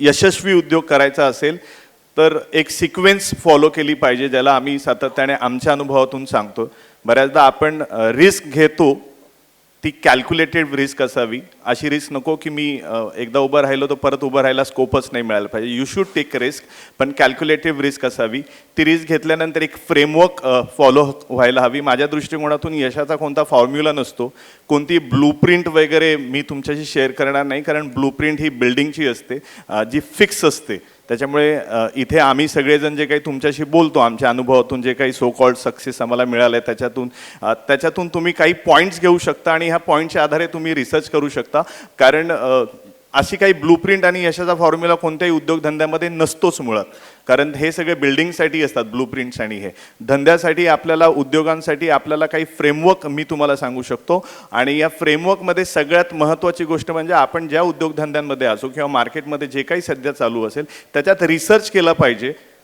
यशस्वी उद्योग करायचा असेल तर एक सिक्वेन्स फॉलो केली पाहिजे ज्याला आम्ही सातत्याने आमच्या अनुभवातून सांगतो. बऱ्याचदा आपण रिस्क घेतो ती कॅल्क्युलेटेड रिस्क असावी. अशी रिस्क नको की मी एकदा उभं राहिलो तर परत उभं राहायला स्कोपच नाही मिळायला पाहिजे. यू शूड टेक रिस्क पण कॅल्क्युलेटिव्ह रिस्क असावी. ती रिस्क घेतल्यानंतर एक फ्रेमवर्क फॉलो हो-, व्हायला हवी. माझ्या दृष्टिकोनातून यशाचा कोणता फॉर्म्युला नसतो. कोणती ब्लूप्रिंट वगैरे मी तुमच्याशी शेअर करणार नाही कारण ब्लूप्रिंट ही बिल्डिंगची असते जी फिक्स असते. त्याच्यामुळे इथे आम्ही सगळेजण जे काही तुमच्याशी बोलतो आमच्या अनुभवातून जे काही सो कॉल्ड सक्सेस आम्हाला मिळालं आहे त्याच्यातून त्याच्यातून तुम्ही काही पॉईंट्स घेऊ शकता आणि ह्या पॉईंटच्या आधारे तुम्ही रिसर्च करू शकता. कारण अशी काही ब्लूप्रिंट आणि यशाचा फॉर्म्युला कोणत्याही उद्योगधंद्यामध्ये नसतोच मुळात. कारण हे सगळे बिल्डिंगसाठी असतात ब्लूप्रिंट्स आणि हे. धंद्यासाठी आपल्याला उद्योगांसाठी आपल्याला काही फ्रेमवर्क मी तुम्हाला सांगू शकतो. आणि या फ्रेमवर्कमध्ये सगळ्यात महत्त्वाची गोष्ट म्हणजे आपण ज्या उद्योगधंद्यांमध्ये असो किंवा मार्केटमध्ये जे काही सध्या चालू असेल त्याच्यात रिसर्च केला पाहिजे.